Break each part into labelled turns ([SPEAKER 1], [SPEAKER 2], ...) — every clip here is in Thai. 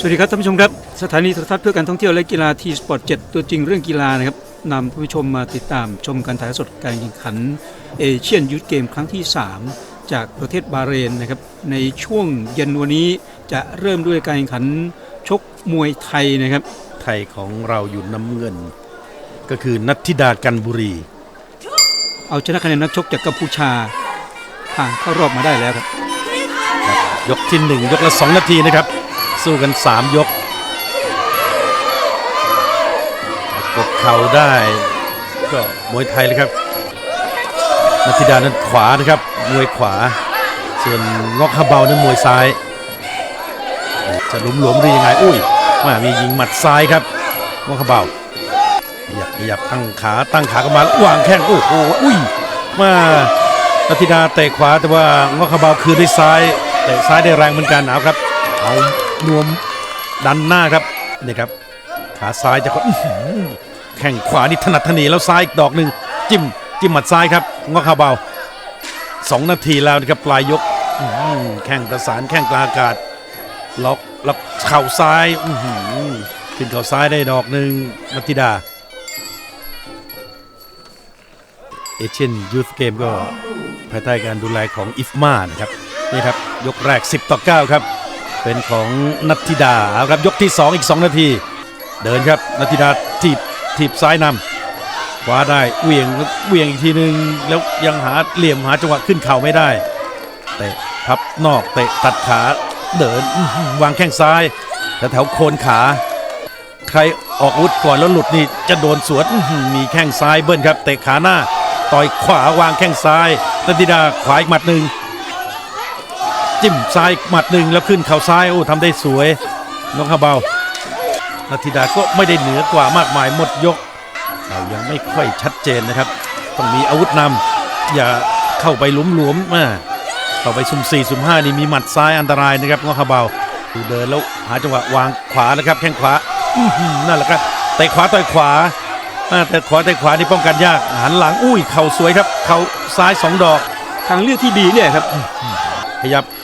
[SPEAKER 1] สวัสดีครับท่านผู้ชมครับ สถานีโทรทัศน์เพื่อการท่องเที่ยวและกีฬาทีสปอร์ต7ตัวจริงเรื่องกีฬานะครับนำผู้ชมมาติดตามชมการถ่ายทอดสดการแข่งขันเอเชียนยูทเกมครั้งที่ 3 จากประเทศบาห์เรนนะครับในช่วงเย็นวันนี้จะเริ่มด้วยการแข่งขันชกมวยไทยนะครับ
[SPEAKER 2] ไทยของเราอยู่น้ำเงิน ก็คือนัทธิดากันบุรี
[SPEAKER 1] เอาชนะคะแนนนักชกจากกัมพูชาผ่านเข้ารอบมาได้แล้วครับ
[SPEAKER 2] ยกที่ 1 ยกละ 2 นาทีนะครับ สู้กัน 3 ยก กดเข่าได้ ก็มวยไทยเลยครับนัทิดานั้นขวานะครับ มวยขวา ส่วนงอกฮาเบานั้นมวยซ้าย จะหลุมหลวมหรือยังไง อุ้ยมามียิงหมัดซ้ายครับงอกฮาเบาขยับขยับตั้งขาตั้งขากันมาวางแข้งโอ้โหอุ้ยมานัทิดาเตะขวาแต่ว่างอกฮาเบาคืนด้วยซ้ายเตะซ้ายได้แรงเหมือนกันเอาครับเอา นวมดันหน้าครับนี่ครับ ขาซ้ายจะแข้งขวานี่ถนัดถนีแล้วซ้ายอีกดอกหนึ่งจิ้มจิ้มหมัดซ้ายครับงอคาเบาสองนาทีแล้วนะครับปลายยกแข้งประสานแข้งกลางอากาศล็อกล็อกเข่าซ้ายขึ้นเข่าซ้ายได้ดอกหนึ่งนัทธิดาเอเชียนยูทเกมก็ภายใต้การดูแลของอิฟมานะครับนี่ครับ ยกแรก 10 ต่อ 9 ครับ เป็นของนัทธิดาครับยกที่ 2 อีก 2 นาที เดินครับนัทธิดาถีบถีบซ้ายนำคว้าได้เหวี่ยงเหวี่ยงอีกทีนึง แล้วยังหาเหลี่ยมหาจังหวะขึ้นเข่าไม่ได้เตะพับนอกเตะตัดขาเดินวางแข้งซ้ายแถวโคนขา ใครออกอาวุธก่อนแล้วหลุดนี่จะโดนสวนมีแข้งซ้ายเบิ้ลครับเตะขาหน้า ต่อยขวาวางแข้งซ้ายนัทธิดาขวาอีกหมัดหนึ่ง จิ้มซ้ายหมัดหนึ่งแล้วขึ้นเข่าซ้ายโอ้ทำได้สวยน้องฮาเบานาธิดาก็ไม่ได้เหนือกว่ามากมายหมดยกเรายังไม่ค่อยชัดเจนนะครับ ต้องมีอาวุธนำอย่าเข้าไปหลุมหลวมๆมาเข้าไปสุ่มสี่สุ่มห้านี่มีหมัดซ้ายอันตรายนะครับน้องฮาเบาดูเดินแล้วหาจังหวะวางขวานะครับแข้งขวาอื้อหือนั่นแหละครับเตะขวาต่อยขวาอ่าแต่ขวาแต่ขวานี่ป้องกันยากหันหลังอุ้ยเข่าสวยครับเข่าซ้ายสองดอก
[SPEAKER 1] ทางเลือกที่ดีเนี่ยครับ
[SPEAKER 2] ขยับอื้อ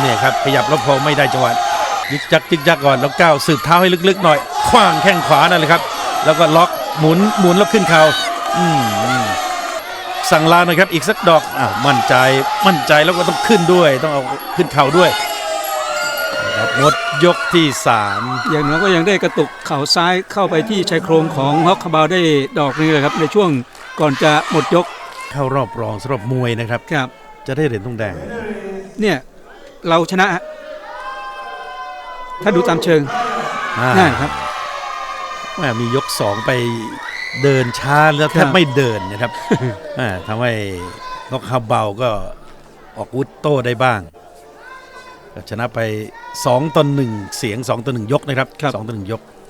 [SPEAKER 2] เนี่ยครับขยับแล้วพอไม่ได้จังหวะยึกจักยึกจักก่อนแล้วก้าวสืบเท้าให้ลึกๆหน่อยคว้างแข้งขวานั่นแหละครับ แล้วก็ล็อกหมุนหมุนแล้วขึ้นเข่าอืมอืมสั่งลาหน่อยครับอีกสักดอกอ้าวมั่นใจมั่นใจแล้วก็ต้องขึ้นด้วย ต้องเอาขึ้นเข่าด้วยนะครับหมดยกที่สาม
[SPEAKER 1] อย่างน้อยก็ยังได้กระตุกเข่าซ้ายเข้าไปที่ชายโครงของฮอกคาบาวได้ดอกนึงเลยครับในช่วงก่อนจะหมดยก
[SPEAKER 2] เข้ารอบรองสำหรับมวยนะครับ
[SPEAKER 1] ครับ
[SPEAKER 2] จะได้เหรียญทองแดง
[SPEAKER 1] เนี่ย เราชนะฮะถ้าดูตามเชิง
[SPEAKER 2] อ่า
[SPEAKER 1] นั่นครับ
[SPEAKER 2] แม่มียกสองไปเดินช้าแล้วแท
[SPEAKER 1] ครับบ
[SPEAKER 2] ไม่เดินนะครับอ่าทำให้นกฮาเบาก็ออกวุธโต้ได้บ้างก็ชนะไป 2ต่อ1เสียง 2ต่อ1ยกนะครับ2ต่อ1ยก